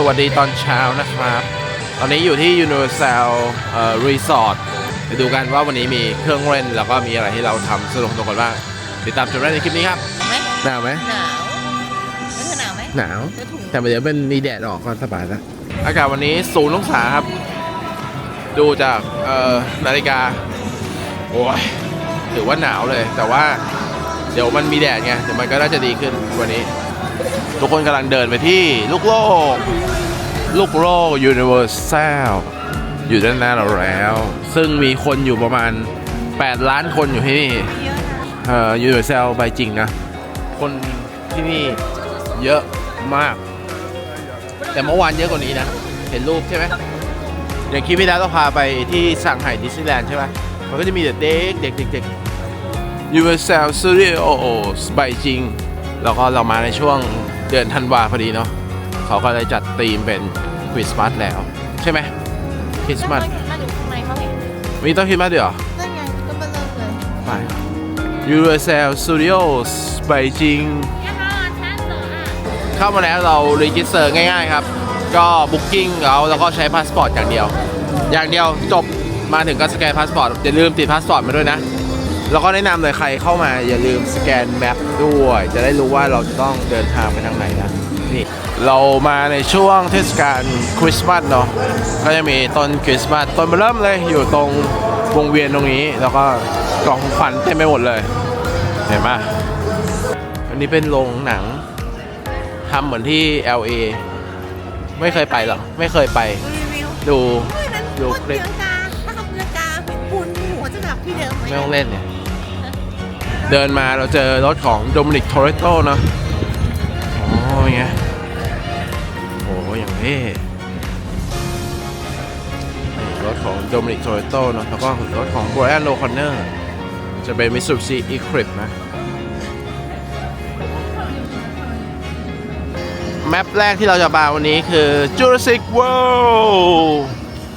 สวัสดีตอนเช้านะครับ ตอนนี้อยู่ที่ Universal เอ่อ Resort ไปดูกันว่าวันนี้มีเครื่องเล่น แล้วก็มีอะไรให้เราทำสนุกสนุกกันบ้างติดตามชมได้ในคลิปนี้ครับไหมหนาวไหมหนาวแล้วเธอหนาวไหมหนาว เธอถุงแต่เดี๋ยวเป็นมีแดดออกก็สบายนะอากาศวันนี้ศูนย์องศาครับ ดูจากเอ่อนาฬิกา โอ้ยถือว่าหนาวเลย แต่ว่าเดี๋ยวมันมีแดดไงเดี๋ยวมันก็น่าจะดีขึ้นกว่านี้ ทุกคนกำลังเดินไปที่ลูกโลก ลูกโลก Universal อยู่ด้านหน้าเราแล้ว ซึ่งมีคนอยู่ประมาณ 8 ล้านคนอยู่ที่นี่เยอะนะเอ่อ Universal ไปจริงนะ คนที่นี่เยอะมาก แต่เมื่อวานเยอะกว่านี้นะ เห็นรูปใช่ไหมอย่างคลิปที่แล้วเราพาไปที่สั่งไห่ดิสนีย์แลนด์ใช่ไหมมันก็จะมีเด็กเด็กเด็กเด็ก Universal Studios ไปจริง แล้วก็เรามาในช่วง เดือนธันวาพอดีเนาะเขาก็เลยจัดธีมเป็นคริสต์มาสแล้ว ใช่ไหมคริสต์มาสแล้วมันอยู่ข้างในเขาเห็นมีต้นคริสต์มาสด้วยเหรอนั่นไงก็มาเริ่มเลยไป Universal Studios ไปจริงเข้ามาแล้วเรารีจิสเตอร์ง่ายๆครับ ก็บุ๊กิ้งแล้วแล้วก็ใช้พาสปอร์ตอย่างเดียว อย่างเดียวจบมาถึงก็สแกนพาสปอร์ตอย่าลืมติดพาสปอร์ตมาด้วยนะ แล้วก็แนะนำเลยใครเข้ามาอย่าลืมสแกนแมปด้วย จะได้รู้ว่าเราจะต้องเดินทางไปทางไหนนะนี่เรามาในช่วงเทศกาลคริสต์มาสเนาะก็จะมีต้นคริสต์มาสต้นเบอร์เริ่มเลยอยู่ตรงวงเวียนตรงนี้ แล้วก็กล่องของขวัญเต็มไปหมดเลย เห็นไหมอันนี้เป็นโรงหนังทำเหมือนที่ LA ไม่เคยไปหรอไม่เคยไปรีวิวดูเฮ้ยนั้นดูพูดคลิปเมืองกาถ้าเขาเมืองกาปุ่นหัวจะแบบที่เดิมไหม ไม่ต้องเล่นเนี่ย เดินมาเราเจอรถของโดมินิกโทเรโตเนาะโอ้ยไงโอ้ยอย่างเท่นี่รถของโดมินิกโทเรโตเนาะแล้วก็รถของโบรอันโลคอนเนอร์จะเป็นมิ t ซูบิชิอีคริปนะแมปแรกที่เราจะมาวันนี้คือ Jurassic World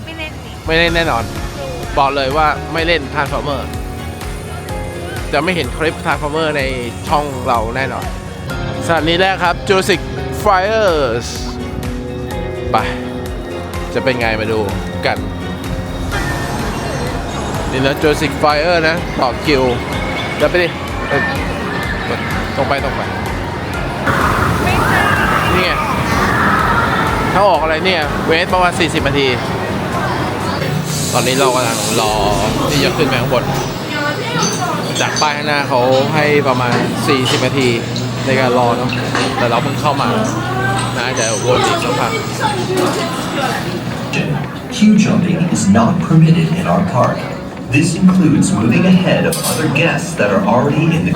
ไม่เล่นนี่ไม่เล่นแน่นอน บอกเลยว่าไม่เล่น Transformer จะไม่เห็นคลิป Transformer ในช่องเราแน่นอนสถานีแรกครับ Jurassic Fires ไป จะเป็นไงมาดูกัน นี่นะ Jurassic Fire นะ ต่อคิวเดี๋ยวไปดิตรงไปตรงไปนี่ไงถ้าออกอะไรเนี่ย เวทประมาณ 40 นาที ตอนนี้เรากำลังรอที่จะขึ้นไปข้างบน จากป้ายข้างหน้าเขาให้ประมาณ 40 นาทีในการรอเนาะแต่เราเพิ่งเข้ามาน่าจะวนอีกสักพัก Queue jumping is not permitted in our park. This includes moving ahead of other guests that are already in the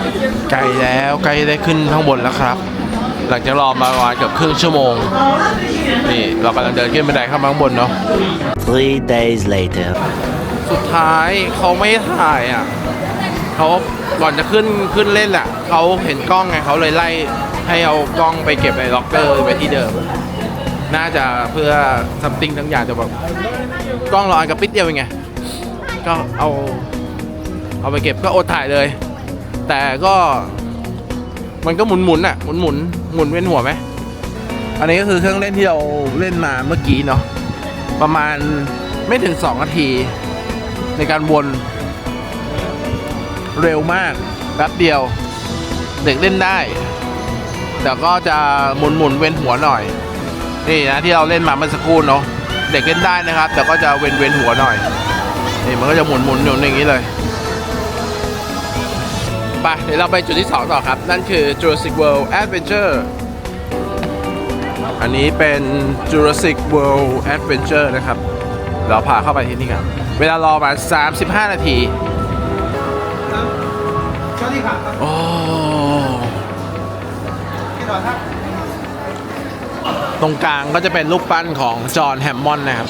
ใกล้แล้วใกล้ได้ขึ้นข้างบนแล้วครับ หลังจากรอมาประมาณเกือบครึ่งชั่วโมง นี่เรากำลังเดินขึ้นบันไดเข้ามาข้างบนเนาะ Three days later. สุดท้ายเขาไม่ถ่ายอะ เขาก่อนจะขึ้นขึ้นเล่นอะเขาเห็นกล้องไงเขาเลยไล่ให้เอากล้องไปเก็บในล็อกเกอร์ไว้ที่เดิม น่าจะเพื่อซัมติงทั้งอย่างแต่แบบกล้องเราอันกับปิดเดียวไงก็เอาเอาไปเก็บก็อดถ่ายเลย แต่ก็มันก็หมุนหมุนอะหมุนหมุนหมุนเวียนหัวไหมอันนี้ก็คือเครื่องเล่นที่เราเล่นมาเมื่อกี้เนาะประมาณไม่ถึง 2 นาที ในการวน เร็วมากแป๊บเดียว เด็กเล่นได้ แต่ก็จะหมุนหมุนเวียนหัวหน่อย นี่นะที่เราเล่นมาเมื่อสักครู่เนาะเด็กเล่นได้นะครับ แต่ก็จะเวียนเวียนหัวหน่อยนี่มันก็จะหมุนหมุนอยู่อย่างนี้เลยไปเดี๋ยวเราไปจุดที่ 2 ต่อครับ นั่นคือ Jurassic World Adventure อันนี้เป็น Jurassic World Adventure นะครับ เราพาเข้าไปที่นี่กันเวลารอมา 35 นาที อ๋ตรงกลางก็จะเป็นรูปปั้นของจอห์นแฮมมอนนะครับ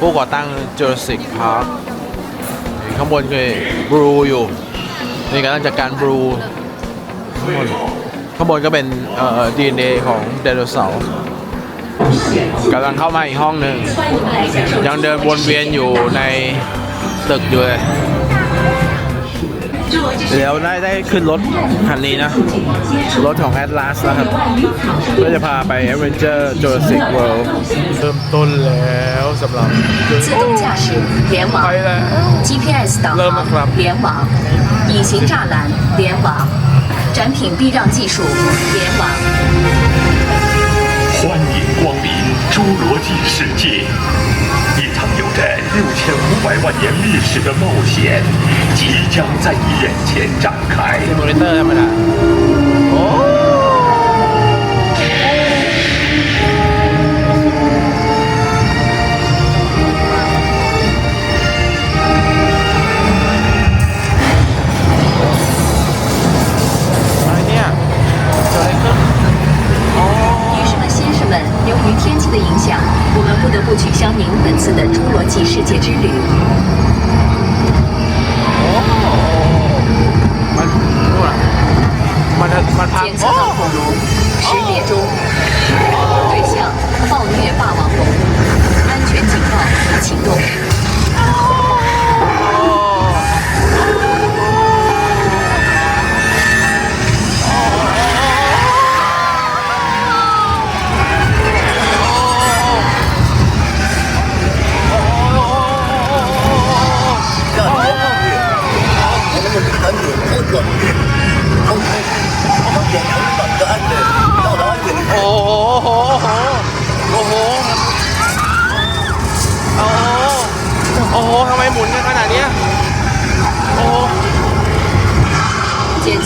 ผู้ก่อตั้งจูราสสิกพาร์คข้างบนคือบรูอยู่ นี่กำลังจัดการบรูข้างบนก็เป็นเอ่อดีเอ็นเอของไดโนเสาร์กำลังเข้ามาอีกห้องหนึ่งยังเดินวนเวียนอยู่ในตึกอยู่เลย เดี๋ยวได้ได้ขึ้นรถคันนี้นะ รถของ Atlas นะครับเพื่อจะพาไป Adventure Jurassic World เริ่มต้นแล้วสำหรับ 自动驾驶联 ไป 网 แล้ว ，GPS 导 เริ่มแล้วครับ 航联网，隐形栅栏联网，展品避让技术联网。欢迎光临侏罗纪世界，一场有 这六千五百万年历史的冒险即将在你眼前展开。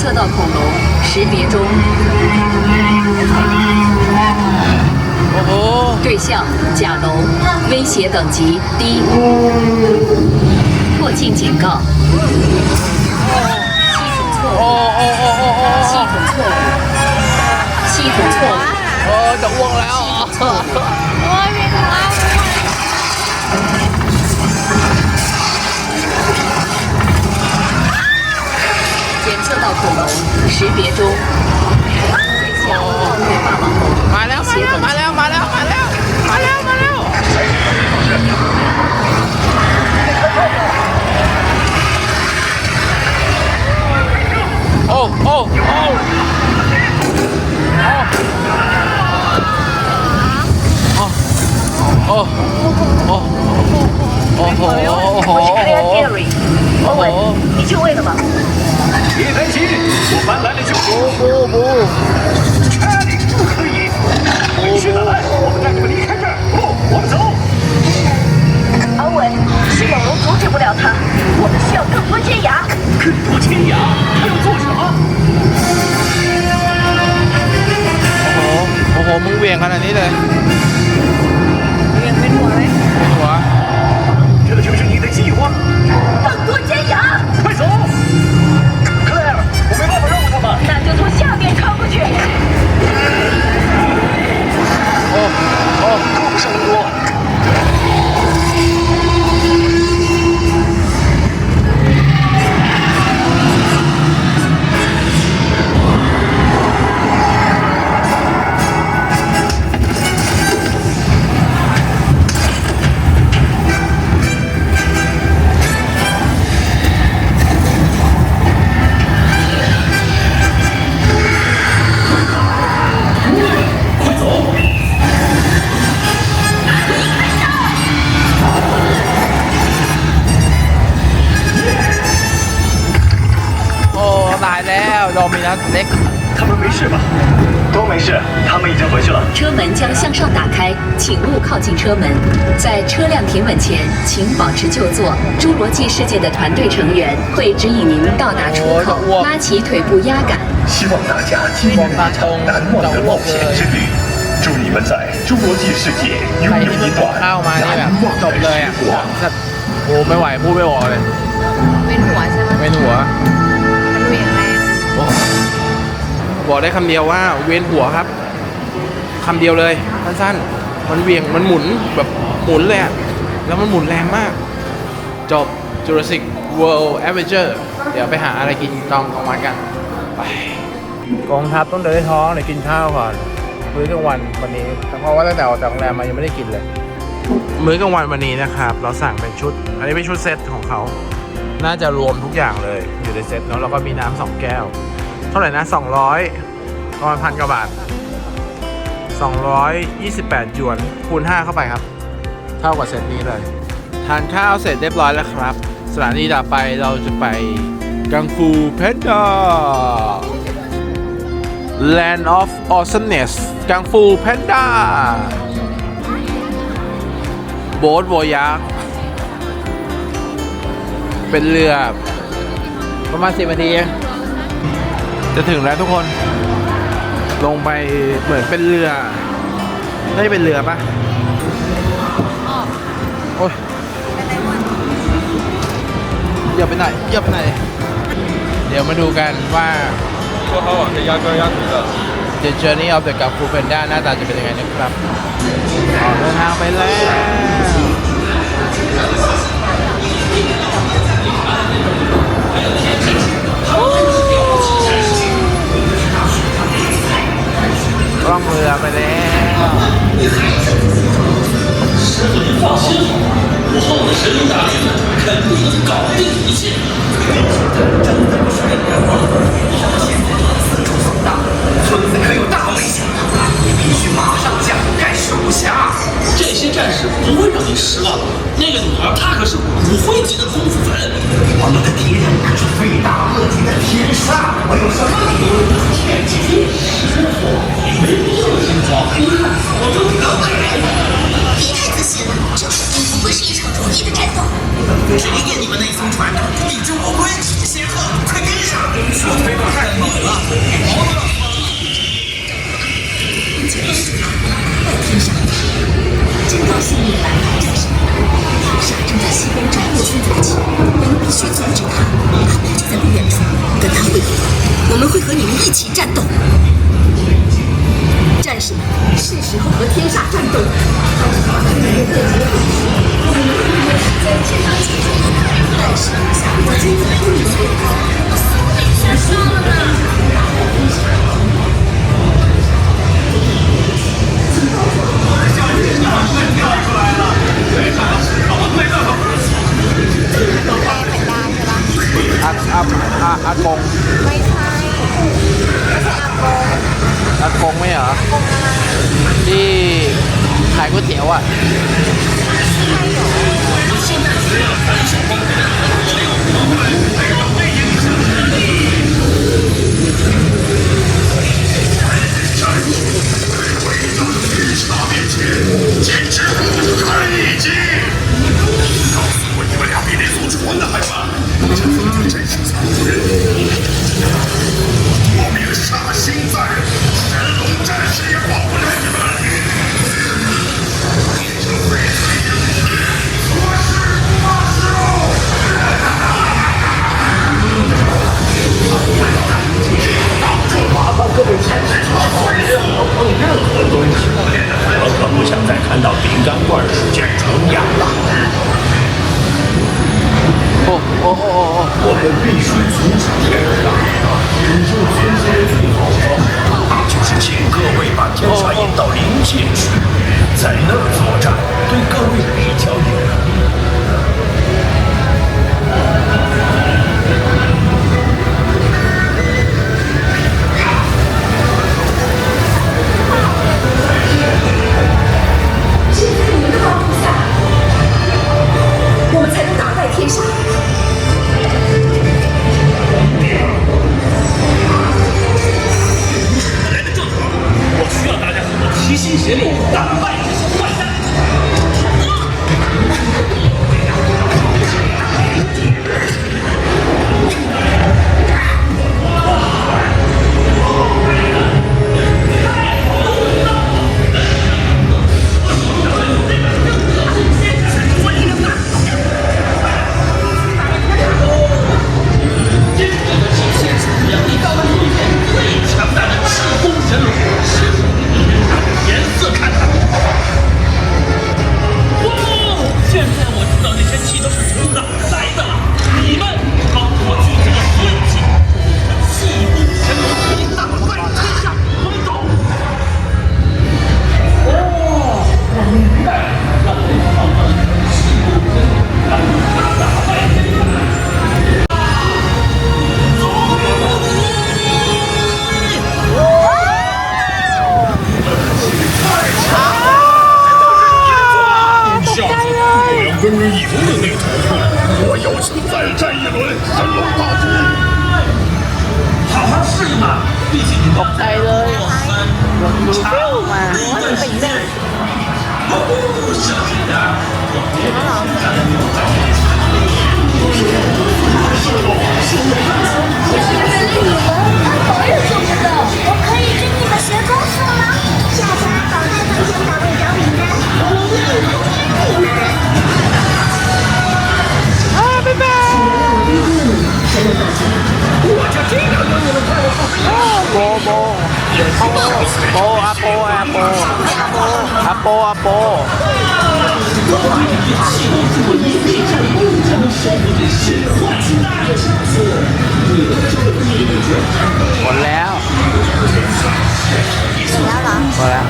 测到恐龙，识别中。哦。对象甲龙，威胁等级低。过境警告。系统错误。系统错误。系统错误。哦，搞忘了。系统错误。识别中。马六马六马六马六马六马六马六。哦哦哦！好！好！好！好！好！好！好！好！好！好！王伟，你就位了吗？别担心，我搬来了救主。不不不，这里不可以。回去了，我们带你们离开。请勿靠近车门。在车辆停稳前，请保持就坐。侏罗纪世界的团队成员会指引您到达出口，拉起腿部压杆。希望大家经历了一场难忘的冒险之旅。祝你们在侏罗纪世界拥 ใคร 有 ที่ 一 เพิ่ง 段 เข้ามานี่แบบ 难忘 จ 的 บเลยอ่ะ 时光。 สัตว์โอ้ไม่ไหว พูดไม่ออกเลย เวียนหัวใช่ไหม เวียนหัว มันเวียนแรง โอ้บอกได้คำเดียวว่าเวียนหัวครับคำเดียวเลยสั้นๆ มันเหวียงมันหมุนแบบหมุนเลยอะแล้วมันหมุนแรงมาก จบ Jurassic World Adventure เดี๋ยวไปหาอะไรกินตอนกลางวันกัน ไป กองทัพต้องเดินด้วยท้องเดี๋ยวกินข้าวก่อนมื้อกลางวันวันนี้เพราะว่าตั้งแต่ออกจากโรงแรมมายังไม่ได้กินเลย มื้อกลางวันวันนี้นะครับ เราสั่งเป็นชุด อันนี้เป็นชุดเซตของเขา น่าจะรวมทุกอย่างเลย อยู่ในเซ็ตเนาะแล้วก็มีน้ำสองแก้ว เท่าไหร่นะ200ประมาณพันกว่าบาท 228 หยวน คูณ 5 เข้าไปครับ เท่ากับเซตนี้เลย ทานข้าวเสร็จเรียบร้อยแล้วครับ สถานีต่อไปเราจะไปกังฟูเพนดา Land of Awesomeness กังฟูเพนด้าโบ๊ทโวยาเป็นเรือ ประมาณสิบนาทีจะถึงแล้วทุกคน ลงไปเหมือนเป็นเรือน่าจะเป็นเรือปะโอ้ยอย่าไปไหนอย่าไปไหน เดี๋ยวมาดูกันว่า The Journey of the g a f u Panda หน้าตาจะเป็นยังไงนะครับออกเดินทางไปแล้ว ล่องเรือไปแล้ว 这些战士不会让你失望的。那个女儿，她可是骨灰级的功夫粉。我们的敌人可是罪大恶极的天煞，我有什么理由骗你？ 别太自信了这不会是一场厨艺的战斗谁给你们那一艘船一只乌龟仙鹤快跟上我推飞太阳的后了找了可以再度并真高兴你来挑战神殿正在西边找我打气我们必须阻止他大就在不远处等他汇合我们会和你们一起战斗。但是，是时候和天煞战斗了。他们好像没自己的武器。界区，在那儿作战，对各位协力，打败 โบอาโปอาโปอาโปอาโปหมดแล้วหมดแล้ว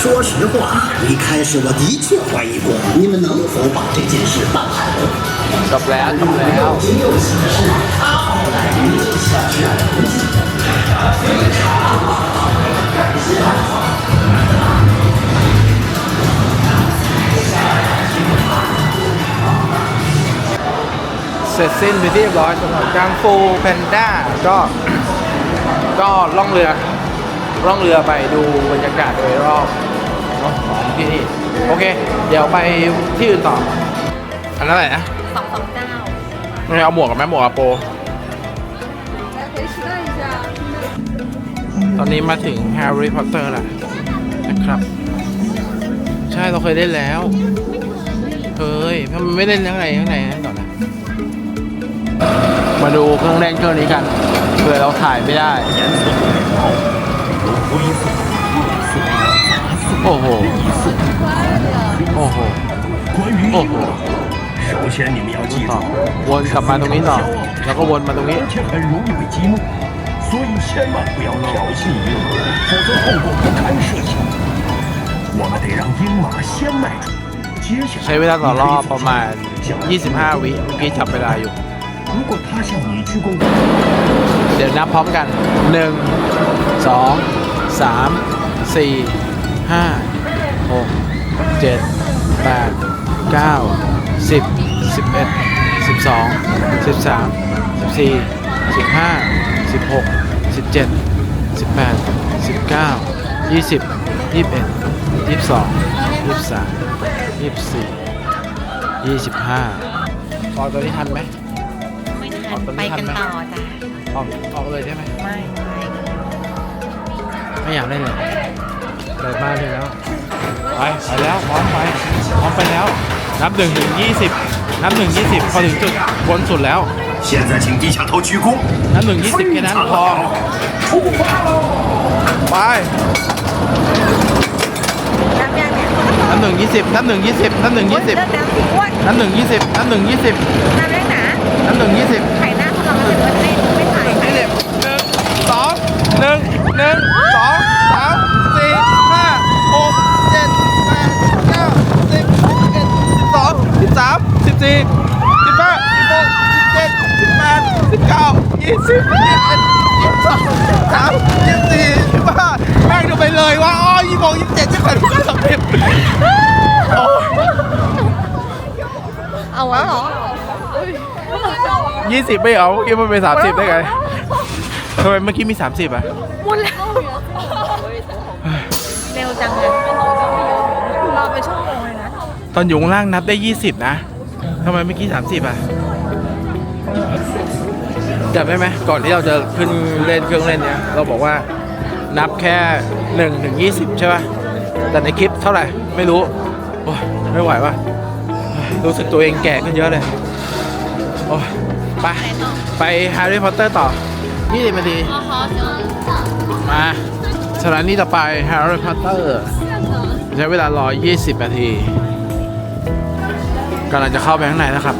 说实话，一开始我的确怀疑过你们能否把这件事办好。 จบแล้วจบแล้วเสร็จสิ้นไปที่เรียบร้อยสำหรับกังฟูแพนด้าก็ ก็ล่องเรือ ล่องเรือไปดูบรรยากาศโดยรอบเนอะของที่นี่โอเค เดี๋ยวไปที่อื่นต่อ อันนั้นอะไรนะสองสองเก้าไม่เอาหมวกกับแม่หมวกอาโป ตอนนี้มาถึงแฮร์รี่พอตเตอร์แล้วนะครับ ใช่เราเคยเล่นแล้ว เคยทำไมไม่เล่นข้างในข้างในก่อนนะ มาดูเครื่องเล่นเครื่องนี้กันเผื่อเราถ่ายไม่ได้ โอ้โห โอ้โห 关于 โอ้โห 首先你们要记住 ต่อ，วนกลับมาตรงนี้ต่อ แล้วก็วนมาตรงนี้ 而且很容易被激怒，所以千万不要挑衅鹰，否则后果不堪设想。我们得让鹰马先迈出，接下来 ใช้เวลาต่อรอบประมาณ 向 25 วิเมื่อกี้จับเวลาอยู่ 如果他向你鞠躬， เดี๋ยวนับพร้อมกัน 1 2 3 4 5 6 7 8 9 10 11 12 13 14 15 16 17 18 19 20 21 22 23 24 25พอตัวนี้ทันไหมไม่ทัอ๋อนตอนนี้ไปทันกันไหมต่อจ้ะออกออกเลยใช่ไหมไม่ ไม่ ไม่อยากเล่นเลยเปิดมาถึงแล้ว ไปไปแล้วพร้อมไปพร้อมไปแล้ว นับหนึ่งถึงยี่สิบนับหนึ่งยี่สิบพอถึงจุดบนสุดแล้ว 现在请低下头鞠躬。 นับหนึ่งยี่สิบแค่นั้นพอไป นับยังเนี่ย นับหนึ่งยี่สิบนับหนึ่งยี่สิบนับหนึ่งยี่สิบ เลิกน้ำสิอ้วน นับหนึ่งยี่สิบนับหนึ่งยี่สิบ นับได้หนา นับหนึ่งยี่สิบ ไข่หน้าคนเรามันจะไม่ไม่ถ่าย ยี่สิบหนึ่งสองหนึ่ง หนึ่งสองสามสี่ห้าหกเจ็ดแปดเก้าสิบสิบเอ็ดสิบสองสิบสามสิบสี่สิบห้าสิบหกสิบเจ็ดสิบแปดสิบเก้ายี่สิบยี่สิบเอ็ดยี่สิบสองยี่สิบสามยี่สิบสี่ยี่สิบห้าแม่งดูไปเลยว่าอ๋อยี่สิบหกยี่สิบเจ็ดยี่สิบแปดยี่สิบเก้าสามสิบโอ้ยเอาแล้วเหรอยี่สิบไม่เอาเมื่อกี้มันเป็นสามสิบได้ไงทำไมเมื่อกี้มีสามสิบอะ หมุนแล้วเร็วจังเลยรอไปชั่วโมงเลยนะตอนอยู่ข้างล่างนับได้ 20 นะทำไมเมื่อกี้ 30 อะจำได้ไหมก่อนที่เราจะขึ้นเล่นเครื่องเล่นเนี้ยเราบอกว่านับแค่1ถึง20 ใช่ป่ะ แต่ในคลิปเท่าไหร่ ไม่รู้ โอ้ยไม่ไหวว่ะรู้สึกตัวเองแก่ขึ้นเยอะเลย โอ้ยไป ไปแฮร์รี่พอตเตอร์ต่อ 20นาที มาสถานีต่อไปแฮร์รี่พอตเตอร์ใช้เวลารอ 20 นาทีกำลังจะเข้าไปข้างในนะครับ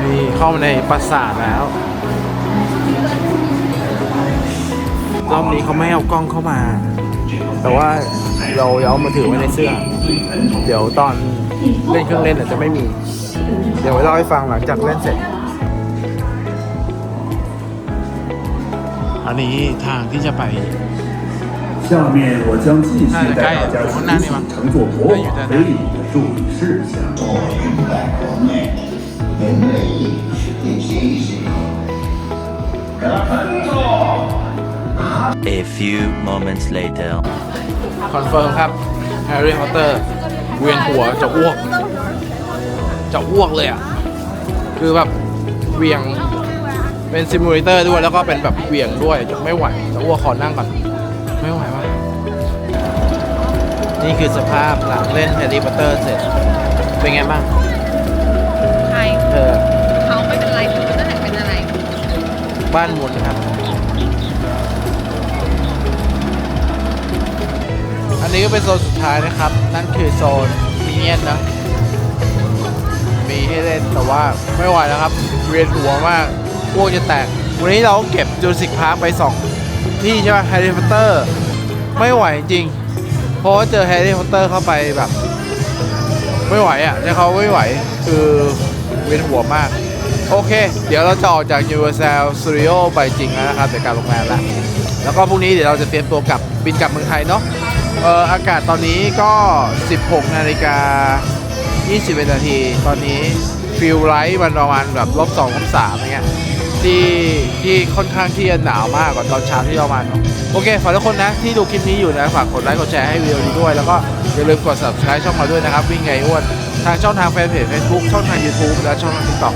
นี่เข้ามาในปราสาทแล้ว รอบนี้เขาไม่เอากล้องเข้ามา แต่ว่าเราเอามาถือไว้ในเสื้อ เดี๋ยวตอนเล่นเครื่องเล่นอาจจะไม่มี เดี๋ยวไว้เล่าให้ฟังหลังจากเล่นเสร็จ อ อันนี้ทางที่จะไป 下面我将继续带大家熟悉乘坐国宝飞艇的注意事项。 A few moments later. คอนเฟิร์มครับแฮร์รี่พอตเตอร์เวียนหัวจะอ้วก จะอ้วกเลยอ่ะ คือแบบเหวียง เป็นซิมูเลเตอร์ด้วยแล้วก็เป็นแบบเหวียงด้วยจะไม่ไหวจะอ้วกขอนั่งก่อน ไม่ไหววะนี่คือสภาพหลังเล่นแฮร์รี่พอตเตอร์เสร็จ เป็นไงบ้างใครเธอเขาไม่เป็นไรคุณนั่นแหละเป็นอะไร บ้านหมุนครับ อันนี้ก็เป็นโซนสุดท้ายนะครับ นั่นคือโซนมิเนียนนะ มีให้เล่นแต่ว่าไม่ไหวแล้วครับ เวียนหัวมากพ วกจะแตก วันนี้เราเก็บจูสิกพาร์คไปสองที่ใช่ป่ะแฮร์รี่พอตเตอร์ ไม่ไหวจริง เพราะว่าเจอแฮร์รี่พอตเตอร์เข้าไปแบบ ไม่ไหวอะใช้เขาไม่ไหว คือเวียนหัวมาก โอเค เดี๋ยวเราจะออกจาก Universal Studio ไปจริงแล้วนะครับจากการโรงแรมแล้วแล้วก็พรุ่งนี้เดี๋ยวเราจะเตรียมตัวกลับบินกลับเมืองไทยเนาะเอออากาศตอนนี้ก็ 16 นาฬิกา 20 นาที ตอนนี้ฟิลไลท์มันประมาณแบบลบ2ลบ3อย่างเงี้ย ที่ที่ค่อนข้างที่จะหนาวมากกว่าตอนเช้าที่เรามาเนาะโอเคฝากทุกคนนะที่ดูคลิปนี้อยู่นะฝากกดไลค์กดแชร์ให้วิดีโอนี้ด้วย แล้วก็อย่าลืมกด subscribe ช่องเราด้วยนะครับ วิ่งไงอ้วนทางช่องทางแฟนเพจ Facebook ช่องทาง YouTube และช่องทาง TikTok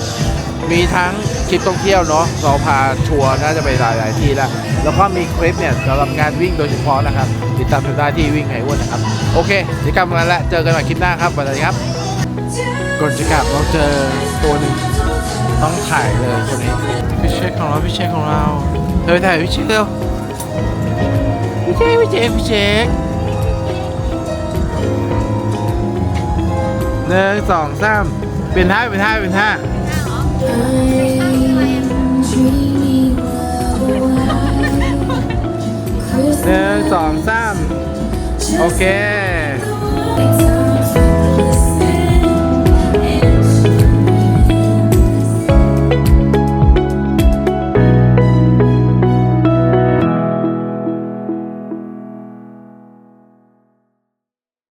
มีทั้งคลิปท่องเที่ยวเนาะเราพาทัวร์น่าจะไปหลาย ๆ ที่แล้ว แล้วก็มีคลิปเนี่ยสำหรับงานวิ่งโดยเฉพาะนะครับ ติดตามชมได้ที่วิ่งไงอ้วนนะครับ โอเคเดี๋ยวกลับมาแล้วเจอกันใหม่คลิปหน้าครับสวัสดีครับก่อนจะกลับเราเจอตัวหนึ่ง ต้องถ่ายเลยคนนี้พี่เช็คของเราพี่เช็คของเราเธอถ่ายพี่เช็คเร็วพี่เช็คพี่เช็คพี่เช็คหนึ่งสองสามเป็นท่าเป็นท่าเป็นท่าหนึ่งสองสามโอเค